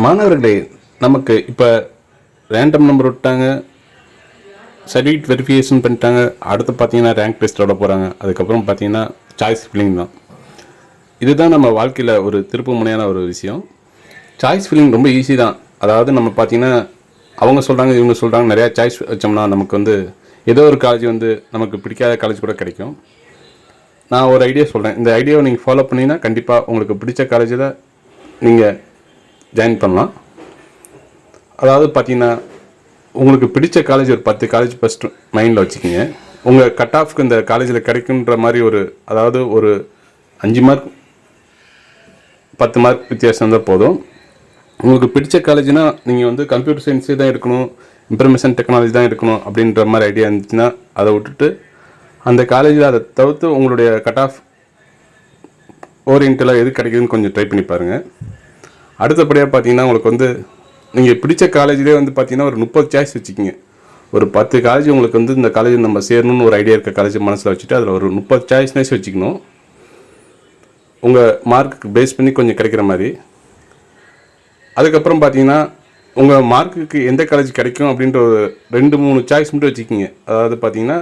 மாணவர்களே நமக்கு இப்போ ரேண்டம் நம்பர் விட்டாங்க சர்டிஃபிகேட் வெரிஃபிகேஷன் பண்ணிட்டாங்க அடுத்து பார்த்தீங்கன்னா ரேங்க் டெஸ்ட்டோட போகிறாங்க அதுக்கப்புறம் பார்த்தீங்கன்னா சாய்ஸ் ஃபில்லிங் தான். இதுதான் நம்ம வாழ்க்கையில் ஒரு திருப்பு முனையான ஒரு விஷயம். சாய்ஸ் ஃபில்லிங் ரொம்ப ஈஸி தான். அதாவது நம்ம பார்த்தீங்கன்னா அவங்க சொல்கிறாங்க இவங்க சொல்கிறாங்க நிறையா சாய்ஸ் வச்சோம்னா நமக்கு வந்து ஏதோ ஒரு காலேஜ் வந்து நமக்கு பிடிக்காத காலேஜ் கூட கிடைக்கும். நான் ஒரு ஐடியா சொல்கிறேன் இந்த ஐடியாவை நீங்கள் ஃபாலோ பண்ணிங்கன்னா கண்டிப்பாக உங்களுக்கு பிடிச்ச காலேஜில் நீங்கள் ஜாயின் பண்ணலாம். அதாவது பார்த்தீங்கன்னா உங்களுக்கு பிடிச்ச காலேஜ் ஒரு பத்து காலேஜ் ஃபஸ்ட்டு மைண்டில் வச்சுக்கிங்க. உங்கள் கட் ஆஃப்க்கு இந்த காலேஜில் கிடைக்குன்ற மாதிரி ஒரு அதாவது ஒரு அஞ்சு மார்க் பத்து மார்க் வித்தியாசம் இருந்தால் போதும். உங்களுக்கு பிடிச்ச காலேஜ்னால் நீங்கள் வந்து கம்ப்யூட்டர் சயின்ஸே தான் எடுக்கணும் இன்ஃபர்மேஷன் டெக்னாலஜி தான் எடுக்கணும் அப்படின்ற மாதிரி ஐடியா இருந்துச்சுன்னா அதை விட்டுட்டு அந்த காலேஜில் அதை தவிர்த்து உங்களுடைய கட் ஆஃப் ஓரியன்டலாக எது கிடைக்குதுன்னு கொஞ்சம் ட்ரை பண்ணி பாருங்கள் அடுத்தபடியாக பார்த்தீங்கன்னா உங்களுக்கு வந்து நீங்கள் பிடிச்ச காலேஜ்லேயே வந்து பார்த்தீங்கன்னா ஒரு முப்பது சாய்ஸ் வச்சுக்கிங்க. ஒரு பத்து காலேஜ் உங்களுக்கு வந்து இந்த காலேஜ் நம்ம சேரணும்னு ஒரு ஐடியா இருக்க காலேஜ் மனசில் வச்சுட்டு அதில் ஒரு முப்பது சாய்ஸ்னேஸ் வச்சுக்கணும். உங்கள் மார்க்குக்கு பேஸ் பண்ணி கொஞ்சம் கிடைக்கிற மாதிரி. அதுக்கப்புறம் பார்த்தீங்கன்னா உங்கள் மார்க்குக்கு எந்த காலேஜ் கிடைக்கும் அப்படின்ற ஒரு ரெண்டு மூணு சாய்ஸ் மட்டும் வச்சுக்கிங்க. அதாவது பார்த்தீங்கன்னா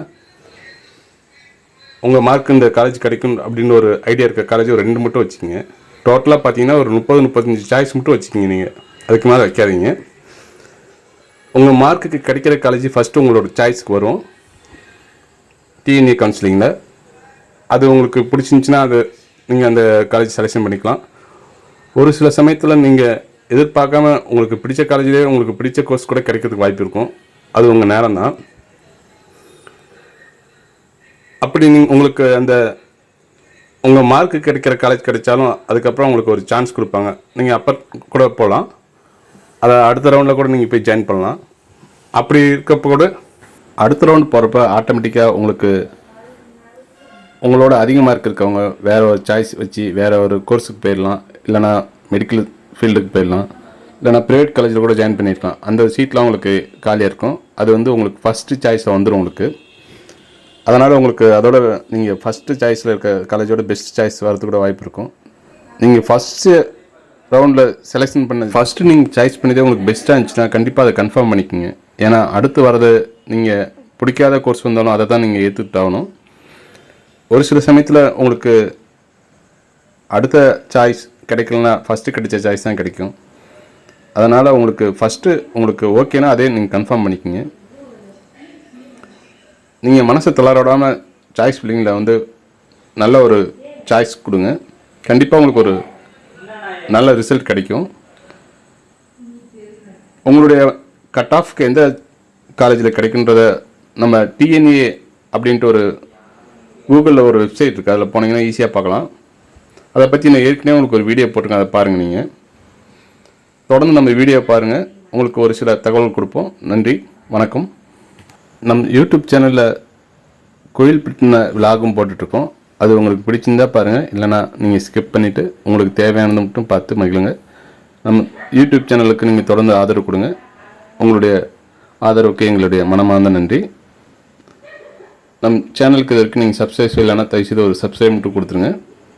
உங்கள் மார்க் இந்த காலேஜ் கிடைக்கும் அப்படின்னு ஒரு ஐடியா இருக்க காலேஜ் ஒரு ரெண்டு மட்டும் வச்சுக்கிங்க. டோட்டலாக பார்த்தீங்கன்னா ஒரு முப்பது முப்பத்தஞ்சு சாய்ஸ் மட்டும் வச்சுக்கிங்க நீங்கள் அதுக்கு மேலே வைக்காதீங்க. உங்கள் மார்க்குக்கு கிடைக்கிற காலேஜ் ஃபஸ்ட்டு உங்களோட சாய்ஸ்க்கு வரும். டிஎன்ஏ கவுன்சிலிங்கில் அது உங்களுக்கு பிடிச்சிருந்துச்சின்னா அது நீங்கள் அந்த காலேஜ் செலெக்ஷன் பண்ணிக்கலாம். ஒரு சில சமயத்தில் நீங்கள் எதிர்பார்க்காம உங்களுக்கு பிடிச்ச காலேஜ்லேயே உங்களுக்கு பிடிச்ச கோர்ஸ் கூட கிடைக்கிறதுக்கு வாய்ப்பு இருக்கும். அது உங்கள் நேரம் தான் அப்படி நீங்கள் உங்களுக்கு அந்த உங்கள் மார்க்கு கிடைக்கிற காலேஜ் கிடைச்சாலும் அதுக்கப்புறம் உங்களுக்கு ஒரு சான்ஸ் கொடுப்பாங்க. நீங்கள் அப்போ கூட போகலாம் அதை அடுத்த ரவுண்டில் கூட நீங்கள் போய் ஜாயின் பண்ணலாம். அப்படி இருக்கப்போ கூட அடுத்த ரவுண்ட் போகிறப்ப ஆட்டோமேட்டிக்காக உங்களுக்கு உங்களோட அதிக மார்க் இருக்கவங்க வேற ஒரு சாய்ஸ் வச்சு வேற ஒரு கோர்ஸுக்கு போயிடலாம். இல்லைனா மெடிக்கல் ஃபீல்டுக்கு போயிடலாம். இல்லைனா ப்ரைவேட் காலேஜில் கூட ஜாயின் பண்ணியிருக்கலாம். அந்த சீட்லாம் உங்களுக்கு காலியாக இருக்கும். அது வந்து உங்களுக்கு ஃபஸ்ட்டு சாய்ஸாக வந்துடும் உங்களுக்கு. அதனால் உங்களுக்கு அதோட நீங்கள் ஃபஸ்ட்டு சாய்ஸில் இருக்க காலேஜோட பெஸ்ட் சாய்ஸ் வரதுக்கு கூட வாய்ப்பு இருக்கும். நீங்கள் ஃபஸ்ட்டு ரவுண்டில் செலெக்ஷன் பண்ண ஃபஸ்ட்டு நீங்கள் சாய்ஸ் பண்ணதே உங்களுக்கு பெஸ்ட்டாக இருந்துச்சுன்னா கண்டிப்பாக அதை கன்ஃபார்ம் பண்ணிக்கோங்க. ஏன்னா அடுத்து வரது நீங்கள் பிடிக்காத கோர்ஸ் வந்தாலும் அதை தான் நீங்கள் ஏற்றுக்கிட்டாகணும் ஒரு சில சமயத்தில் உங்களுக்கு அடுத்த சாய்ஸ் கிடைக்கலனா ஃபஸ்ட்டு கிடைச்ச சாய்ஸ் தான் கிடைக்கும். அதனால் உங்களுக்கு ஃபஸ்ட்டு உங்களுக்கு ஓகேனா அதே நீங்கள் கன்ஃபார்ம் பண்ணிக்கோங்க. நீங்கள் மனசை தளரவிடாமல் சாய்ஸ் ஃபில்லிங்கில் வந்து நல்ல ஒரு சாய்ஸ் கொடுங்க. கண்டிப்பாக உங்களுக்கு ஒரு நல்ல ரிசல்ட் கிடைக்கும். உங்களுடைய கட் ஆஃப்க்கு எந்த காலேஜில் கிடைக்குன்றத நம்ம டிஎன்ஏ அப்படின்ட்டு ஒரு கூகுளில் ஒரு வெப்சைட் இருக்குது அதில் போனீங்கன்னா ஈஸியாக பார்க்கலாம். அதை பற்றி நான் ஏற்கனவே உங்களுக்கு ஒரு வீடியோ போட்டிருக்கேன். அதை பாருங்கள் நீங்கள் தொடர்ந்து நம்ம வீடியோ பாருங்கள் உங்களுக்கு ஒரு சில தகவல் கொடுப்போம். நன்றி. வணக்கம். நம் யூடியூப் சேனலில் கோயில் பிட்டின விலாகும் போட்டுட்ருக்கோம். அது உங்களுக்கு பிடிச்சிருந்தா பாருங்கள் இல்லைனா நீங்கள் ஸ்கிப் பண்ணிவிட்டு உங்களுக்கு தேவையானதை மட்டும் பார்த்து மகிழுங்க. நம்ம யூடியூப் சேனலுக்கு நீங்கள் தொடர்ந்து ஆதரவு கொடுங்க. உங்களுடைய ஆதரவுக்கு எங்களுடைய மனமார்ந்த நன்றி. நம் சேனலுக்கு இதற்கு நீங்கள் சப்ஸ்கிரைப் செய்யலைன்னா தயவுசெய்து ஒரு சப்ஸ்கிரைப் மட்டும் கொடுத்துருங்க.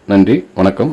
நன்றி. வணக்கம்.